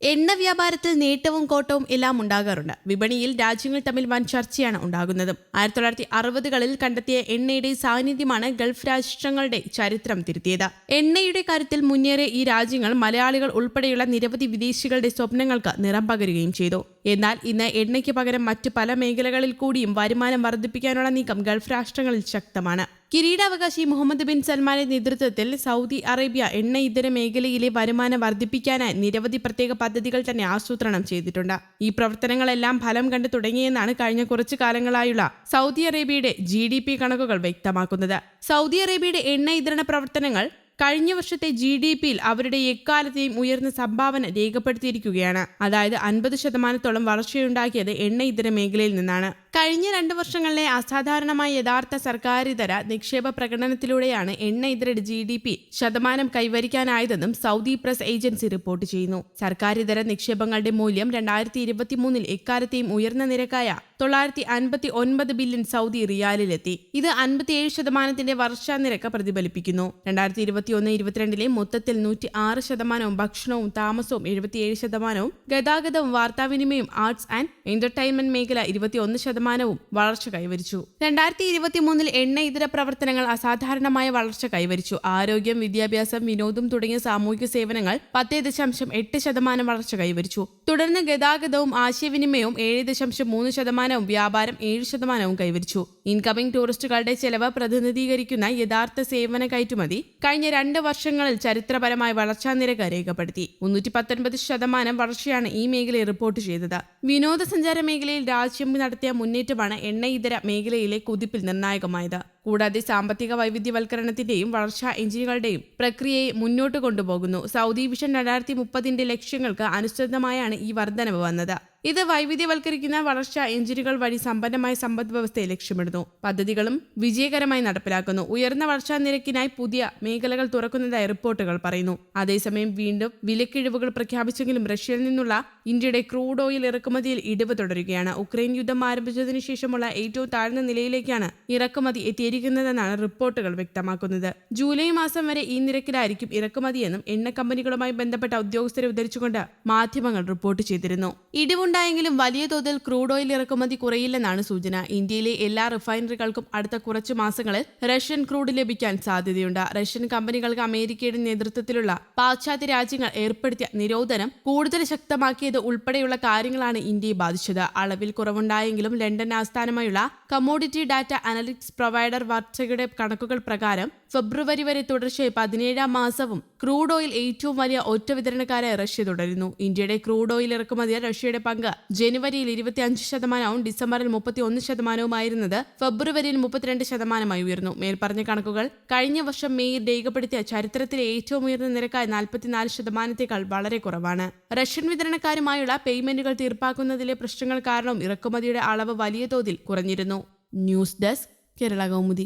എണ്ണ വ്യാപാരത്തിൽ നേട്ടവും കോട്ടവും എല്ലാം ഉണ്ടാകാറുണ്ട്. വിപണിയിൽ രാജ്യങ്ങൾ തമ്മിൽ വൻ ചർച്ചയാണ് ഉണ്ടാകുന്നത്. ആയിരത്തി തൊള്ളായിരത്തി അറുപതുകളിൽ കണ്ടെത്തിയ എണ്ണയുടെ സാന്നിധ്യമാണ് ഗൾഫ് രാഷ്ട്രങ്ങളുടെ ചരിത്രം തിരുത്തിയത്. എണ്ണയുടെ കാര്യത്തിൽ മുന്നേറിയ ഈ രാജ്യങ്ങൾ മലയാളികൾ ഉൾപ്പെടെയുള്ള നിരവധി വിദേശികളുടെ സ്വപ്നങ്ങൾക്ക് നിറം പകരുകയും ചെയ്തു. എന്നാൽ ഇന്ന് എണ്ണയ്ക്ക് പകരം മറ്റ് പല മേഖലകളിൽ കൂടിയും വരുമാനം വർദ്ധിപ്പിക്കാനുള്ള നീക്കം ഗൾഫ് രാഷ്ട്രങ്ങളിൽ ശക്തമാണ്. കിരീടാവകാശി മുഹമ്മദ് ബിൻ സൽമാന്റെ നേതൃത്വത്തിൽ സൗദി അറേബ്യ എണ്ണ ഇതര മേഖലയിലെ വരുമാനം വർദ്ധിപ്പിക്കാനായി നിരവധി പ്രത്യേക പദ്ധതികൾ തന്നെ ആസൂത്രണം ചെയ്തിട്ടുണ്ട്. ഈ പ്രവർത്തനങ്ങളെല്ലാം ഫലം കണ്ടു തുടങ്ങിയെന്നാണ് കഴിഞ്ഞ കുറച്ചു കാലങ്ങളായുള്ള സൗദി അറേബ്യയുടെ ജി കണക്കുകൾ വ്യക്തമാക്കുന്നത്. സൗദി അറേബ്യയുടെ എണ്ണ ഇതരണ പ്രവർത്തനങ്ങൾ കഴിഞ്ഞ വർഷത്തെ ജി ഡി പിയിൽ അവരുടെ എക്കാലത്തെയും ഉയർന്ന സംഭാവന രേഖപ്പെടുത്തിയിരിക്കുകയാണ്. അതായത് അൻപത് ശതമാനത്തോളം വളർച്ചയുണ്ടാക്കിയത് എണ്ണ ഇതര മേഖലയിൽ നിന്നാണ്. കഴിഞ്ഞ രണ്ട് വർഷങ്ങളിലെ അസാധാരണമായ യഥാർത്ഥ സർക്കാരിതര നിക്ഷേപ പ്രകടനത്തിലൂടെയാണ് എണ്ണ ഇതരയുടെ ജി ഡി പി ശതമാനം കൈവരിക്കാനായതെന്നും സൗദി പ്രസ് ഏജൻസി റിപ്പോർട്ട് ചെയ്യുന്നു. സർക്കാരിതര നിക്ഷേപങ്ങളുടെ മൂല്യം രണ്ടായിരത്തി ഇരുപത്തിമൂന്നിൽ എക്കാലത്തെയും ഉയർന്ന നിരക്കായ തൊള്ളായിരത്തി അൻപത്തി ഒൻപത് ബില്യൺ സൗദി റിയാലിലെത്തി. ഇത് അൻപത്തിയേഴ് ശതമാനത്തിന്റെ വർഷാ നിരക്ക് പ്രതിഫലിപ്പിക്കുന്നു. രണ്ടായിരത്തി ഇരുപത്തിയൊന്ന് ഇരുപത്തിരണ്ടിലെ മൊത്തത്തിൽ നൂറ്റി ആറ് ശതമാനവും ഭക്ഷണവും താമസവും എഴുപത്തിയേഴ് ശതമാനവും ഗതാഗതവും വാർത്താവിനിമയം ആർട്സ് ആൻഡ് എന്റർടൈൻമെന്റ് മേഖല ഇരുപത്തിയൊന്ന് ശതമാനവും വളർച്ച കൈവരിച്ചു. രണ്ടായിരത്തി ഇരുപത്തി മൂന്നിൽ എണ്ണ ഇതര പ്രവർത്തനങ്ങൾ അസാധാരണമായ വളർച്ച കൈവരിച്ചു. ആരോഗ്യം വിദ്യാഭ്യാസം വിനോദം തുടങ്ങിയ സാമൂഹിക സേവനങ്ങൾ പത്ത് ദശാംശം എട്ട് ശതമാനം വളർച്ച കൈവരിച്ചു. തുടർന്ന് ഗതാഗതവും ആശയവിനിമയവും ഏഴ് ദശാംശം മൂന്ന് ശതമാനവും വ്യാപാരം ഏഴ് ശതമാനവും കൈവരിച്ചു. ഇൻകമിംഗ് ടൂറിസ്റ്റുകളുടെ ചെലവ് പ്രതിനിധീകരിക്കുന്ന യഥാർത്ഥ സേവന കയറ്റുമതി കഴിഞ്ഞ രണ്ട് വർഷങ്ങളിൽ ചരിത്രപരമായ വളർച്ചാ നിരക്ക് രേഖപ്പെടുത്തി. മുന്നൂറ്റി പത്തൊൻപത് ശതമാനം വളർച്ചയാണ് ഈ മേഖലയിൽ റിപ്പോർട്ട് ചെയ്തത്. വിനോദസഞ്ചാര മേഖലയിൽ രാജ്യം നടത്തിയ മുന്നേറ്റമാണ് എണ്ണ ഇതര മേഖലയിലെ കുതിപ്പിൽ നിർണായകമായത്. കൂടാതെ സാമ്പത്തിക വൈവിധ്യവൽക്കരണത്തിന്റെയും വളർച്ചാ എഞ്ചിനുകളുടെയും പ്രക്രിയയെ മുന്നോട്ട് കൊണ്ടുപോകുന്നു. സൗദി വിഷൻ രണ്ടായിരത്തി മുപ്പതിന്റെ ലക്ഷ്യങ്ങൾക്ക് അനുസൃതമായാണ് ഈ വർധനവ് വന്നത്. ഇത് വൈവിധ്യവൽക്കരിക്കുന്ന വളർച്ചാ എഞ്ചിനുകൾ വഴി സമ്പന്നമായ സമ്പദ് വ്യവസ്ഥയെ ലക്ഷ്യമിടുന്നു. പദ്ധതികളും വിജയകരമായി നടപ്പിലാക്കുന്നു. ഉയർന്ന വളർച്ചാ നിരക്കിനായി പുതിയ മേഖലകൾ തുറക്കുന്നതായി റിപ്പോർട്ടുകൾ പറയുന്നു. അതേസമയം വീണ്ടും വിലക്കിഴിവുകൾ പ്രഖ്യാപിച്ചെങ്കിലും റഷ്യയിൽ നിന്നുള്ള ഇന്ത്യയുടെ ക്രൂഡ് ഓയിൽ ഇറക്കുമതിയിൽ ഇടിവ് തുടരുകയാണ്. ഉക്രൈൻ യുദ്ധം ആരംഭിച്ചതിനു ശേഷമുള്ള ഏറ്റവും താഴ്ന്ന നിലയിലേക്കാണ് ഇറക്കുമതി എത്തിയിരിക്കുന്നതെന്നാണ് റിപ്പോർട്ടുകൾ വ്യക്തമാക്കുന്നത്. ജൂലൈ മാസം വരെ ഈ നിരക്കിലായിരിക്കും ഇറക്കുമതിയെന്നും എണ്ണ കമ്പനികളുമായി ബന്ധപ്പെട്ട ഉദ്യോഗസ്ഥരെ ഉദ്ധരിച്ചുകൊണ്ട് മാധ്യമങ്ങൾ റിപ്പോർട്ട് ചെയ്തിരുന്നു. ഇടിവുണ്ടായെങ്കിലും വലിയ തോതിൽ ക്രൂഡ് ഓയിൽ ഇറക്കുമതി കുറയില്ലെന്നാണ് സൂചന. ഇന്ത്യയിലെ എല്ലാ റിഫൈനറികൾക്കും അടുത്ത കുറച്ച് മാസങ്ങളിൽ റഷ്യൻ ക്രൂഡ് ലഭിക്കാൻ സാധ്യതയുണ്ട്. റഷ്യൻ കമ്പനികൾക്ക് അമേരിക്കയുടെ നേതൃത്വത്തിലുള്ള പാശ്ചാത്യ രാജ്യങ്ങൾ ഏർപ്പെടുത്തിയ നിരോധനം കൂടുതൽ ശക്തമാക്കിയത് ഉൾപ്പെടെയുള്ള കാര്യങ്ങളാണ് ഇന്ത്യയെ ബാധിച്ചത്. അളവിൽ കുറവുണ്ടായെങ്കിലും ലണ്ടൻ ആസ്ഥാനമായുള്ള കമോഡിറ്റി ഡാറ്റ അനലിറ്റിക്സ് പ്രൊവൈഡർ വാർത്തയുടെ കണക്കുകൾ പ്രകാരം ഫെബ്രുവരി വരെ തുടർച്ചയായി പതിനേഴാം മാസവും ക്രൂഡ് ഓയിൽ ഏറ്റവും വലിയ ഒറ്റ വിതരണക്കാരായി റഷ്യ തുടരുന്നു. ഇന്ത്യയുടെ ക്രൂഡ് ഓയിൽ ഇറക്കുമതിയിൽ റഷ്യയുടെ പങ്ക് ജനുവരിയിൽ ഇരുപത്തിയഞ്ച് ശതമാനവും ഡിസംബറിൽ മുപ്പത്തി ഒന്ന് ശതമാനവുമായിരുന്നത് ഫെബ്രുവരിയിൽ മുപ്പത്തിരണ്ട് ശതമാനമായി ഉയർന്നു. മേൽപ്പറഞ്ഞ കണക്കുകൾ കഴിഞ്ഞ വർഷം മെയ്യിൽ രേഖപ്പെടുത്തിയ ചരിത്രത്തിലെ ഏറ്റവും ഉയർന്ന നിരക്കായ നാൽപ്പത്തിനാല് ശതമാനത്തേക്കാൾ വളരെ കുറവാണ്. റഷ്യൻ വിതരണക്കാരുമായുള്ള പേയ്മെന്റുകൾ തീർപ്പാക്കുന്നതിലെ പ്രശ്നങ്ങൾ കാരണം ഇറക്കുമതിയുടെ അളവ് വലിയ തോതിൽ കുറഞ്ഞിരുന്നു. News desk Kerala Kaumudi